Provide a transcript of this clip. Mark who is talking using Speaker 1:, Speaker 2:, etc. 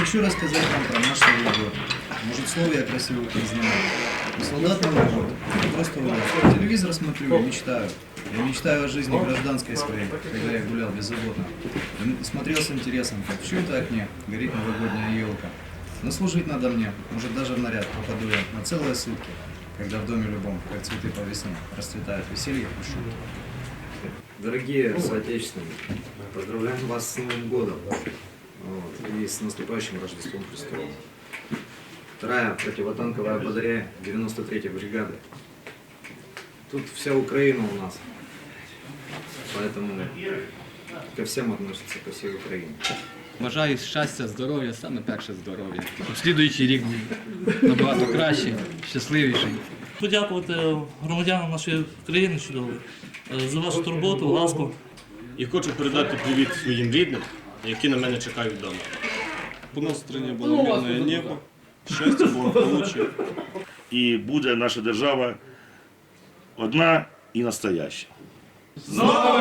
Speaker 1: хочу рассказать вам про наш Новый год. Может, слов я красивых не знаю. Но солдат Новый год – это просто урок. Телевизор смотрю и мечтаю. Я мечтаю о жизни гражданской своей, когда я гулял беззаботно. И смотрел с интересом, как в чьем-то окне горит новогодняя елка. Но служить надо мне, может даже в наряд попаду я на целые сутки, когда в доме любом, как цветы по весне, расцветают веселье и шутки.
Speaker 2: Дорогие соотечественники, поздравляем вас с Новым годом вот, с наступающим Рождеством Христовым. Вторая противотанковая батарея 93-й бригады. Тут вся Украина у нас, поэтому ко всем относится, ко всей Украине.
Speaker 3: Бажаю щастя, здоров'я, саме перше здоров'я. Слідуючий рік набагато кращий, щасливіший.
Speaker 4: подякувати громадянам нашої країни чудової е, за вашу турботу, ласку.
Speaker 5: І хочу передати привіт своїм рідним, які на мене чекають вдома.
Speaker 6: По нас в стране было мирное небо, счастье, благополучие.
Speaker 7: і буде наша держава одна і настояща.
Speaker 6: Україна!